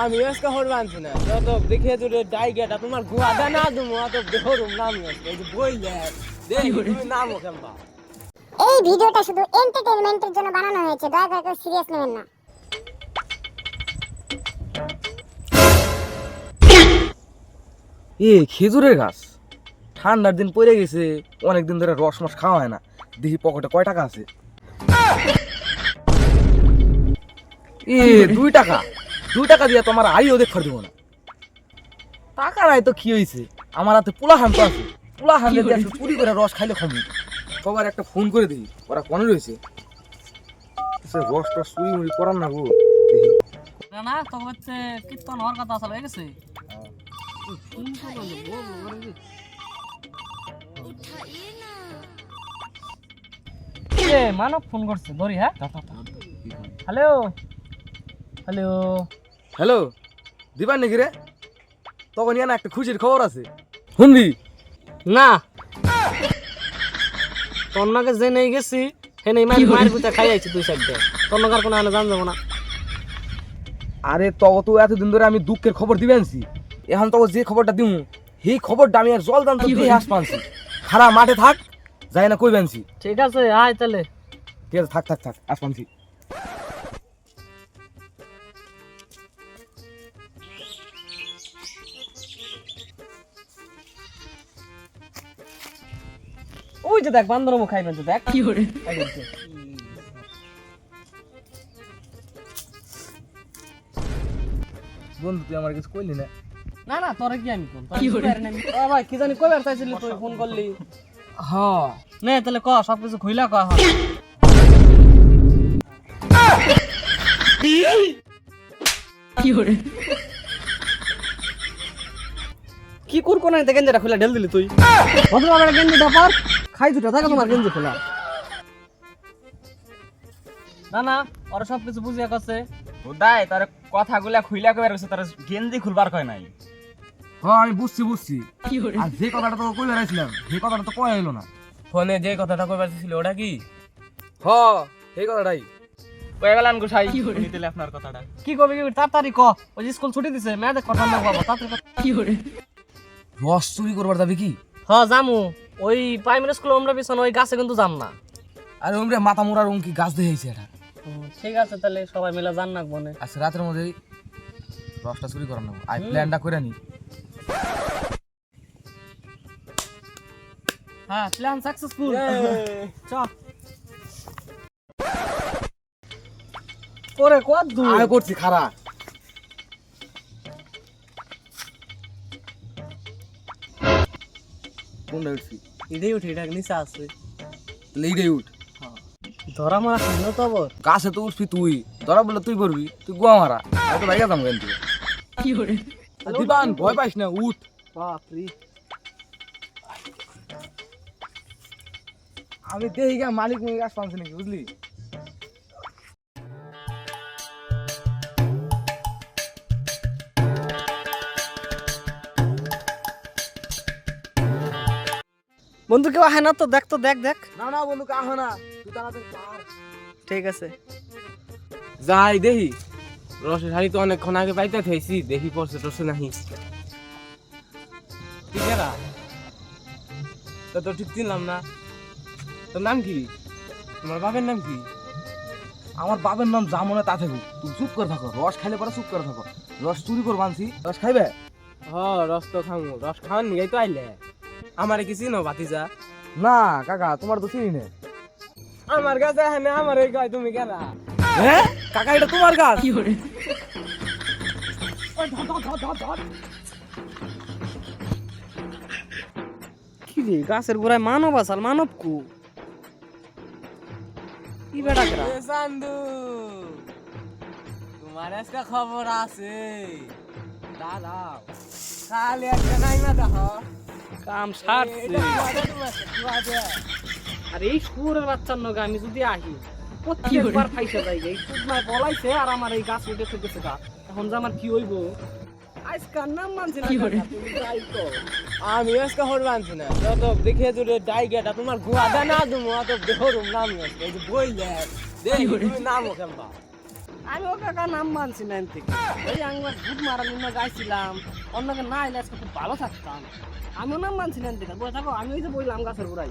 আমি আজকে হর মানছি না। যত দেখে তোরে ডাই গেটা তোমার গুয়া দা না দুমু অত দেহরুম নাম এই যে নাম কেমবা? এই ভিডিওটা শুধু এন্টারটেইনমেন্টের জন্য বানানো হয়েছে দয়া করে কেউ সিরিয়াস নেবেন না। এ খেজুরের গাছ। ঠান্ডার দিন পড়ে গেছে অনেক দিন ধরে রস মস খাওয়া হয় না। দেখি পকেটে কয় টাকা আছে? এ দুই টাকা। দুই টাকা দিয়ে তোমার আইও দেখার দিব না। টাকা নাই তো কি হয়েছে আমার হাতে পোলা হান তো আছে। পোলা হান দিয়ে পুরি করে রস খাইলে কমবে সবার একটা ফোন করে দিই ওরা কোনে রয়েছে সে রস টস চুরি মুড়ি করার না গো। না না তো হচ্ছে কীর্তন হওয়ার কথা আসলে হয়ে গেছে? মানব ফোন করছে ধরি হ্যাঁ? হ্যালো? হ্যালো। হ্যালো দিবার নাকি রে? তখন ইয়ানা একটা খুশির খবর আছে। শুনবি? না। তন্নাকে যে নেই গেছি হে নেই মার মায়ের ভিতরে খাই আইছি দুই সাইডে তন্নকার কোনো আনে জান যাব না। আরে তবে তো এতদিন ধরে আমি দুঃখের খবর দিবে আনছি। এখন তবে যে খবরটা দিমু সেই খবরটা আমি আর জল দান তো দিয়ে হাস পানছি খারা মাঠে থাক যাই না কই বানছি। ঠিক আছে আয় তাহলে। ঠিক আছে থাক থাক থাক আস পানছি ওই যে দেখ বান্দর মুখ খাইবেন তো দেখ। কি করে বন্ধু তুই আমার কিছু কইলি না? না না তোরে কি আমি কোন কি করে? ভাই কি জানি কইবার চাইছিলি তুই ফোন করলি। হ্যাঁ নে তাহলে ক সব কিছু খুইলা ক এখন। কি করে কি কুর কোন গেঞ্জিটা খুলে ঢেল দিলি তুই। ভদ্র আমার গেঞ্জিটা পর খাই দুটা থাকে তোমার গেঞ্জি খোলা। না না ওরা সব কিছু বুঝিয়া উদাই তার কথাগুলা খুইলা কইবার রইছে তার গেঞ্জি খুলবার কয় নাই। হ্যাঁ আমি বুঝছি বুঝছি। আর যে কথাটা তোকে কই বেড়াইছিলাম সেই কথাটা তো কয় এলো না। ফোনে যে কথাটা কইবার ছিল ওটা কি? হ সেই কথাটাই। কয়ে গেলাম গুছাই আপনার কথাটা। কি করবি কি করবি? তাড়াতাড়ি ক। ওই স্কুল ছুটি দিছে মেয়েদের কথা না বাবা তাড়াতাড়ি কি করে? রস চুরি করবার যাবে কি? হ জামু ওই প্রাইমারি স্কুল আমরা পিছনে ওই গাছে কিন্তু যাম না। আরে ওমরে মাথা মোড়ার উমকি গাছ দেখাইছে এটা। ঠিক আছে তাহলে সবাই মিলে যান না বনে। আজকে রাতের মধ্যেই রসটা চুরি করার নেব আই প্ল্যানটা করে নি। হ্যাঁ প্ল্যান সাকসেসফুল চ। করে কত দূর? আমি করছি খারা কোনটা উঠছি ইদেই উঠি এটা নিচে আছে। লেইডাই উঠ। ধরা মারা শুনলো তো আবার কাছে তো উঠবি তুই। ধরা বলে তুই পড়বি তুই গোয়া মারা আমি তো বাইকে যাম কেন তুই কি করে দিবান ভয় পাইস না? উঠ। বাপরি আমি দেখি গা মালিক মুই গাছ পানছি নাকি বুঝলি বন্ধু কেউ আহে না তো? দেখ তো দেখ দেখ। না না বন্ধু কাহ না। তুই তাড়াতাড়ি ঠিক আছে। যাই দেখি। রসের হাড়ি তো অনেকক্ষণ আগে পাইতে থাইছি দেখি পড়ছে টসে নাহি। ঠিক আছে তো তো ঠিক চিনলাম না। তোর নাম কি? তোমার বাপের নাম কি? আমার বাবার নাম জামনে তা থাকু তুই চুপ করে থাকো রস খাইলে পরে চুপ করে থাকো। রস চুরি করে বানছি রস খাইবে? হ রস তো খামু রস খাওয়ার নিয়ে তো আইলে। আমারে কি চিনো বাতিজা না কাকা তোমার তো চিনি না। আমার কাছে হ্যাঁ আমার এই গায় তুমি কেনা হ্যাঁ কাকা এটা তোমার গাছ? কি করে কি রে গাছের গোড়ায় মানব আসাল মানব কু? কি বেটা কেরা? সান্দু তোমার আজকে খবর আছে। দাঁড়াও। খালি একটা নাই না দেখো। কাম সারছে। আর এই শুয়োরের বাচ্চার নগে আমি যদি আহি প্রত্যেকবার ফাইসা যাই এই চুদমায় পলাইছে আর আমার এই গাছ উঠে গেছে গা। এখন যে আমার কি হইব? আজকার নাম মানছি না। আমি আজকে হর মানছি না। যত দেখে তোর ডাই গেটা তোমার গুয়া দা না দুমু অত দেহরুম নাম এই যে বইলে দেখি? তুমি নামও কেমবা আমি ও কাকা নাম মানছি না থেকে এই আমি ভূত মারার জন্য গাইছিলাম। অন্যকে না এলে আজকে খুব ভালো থাকতাম। আমিও নাম মানছি না থেকে বলে থাকো আমি ওই যে বললাম গাছের গোড়াই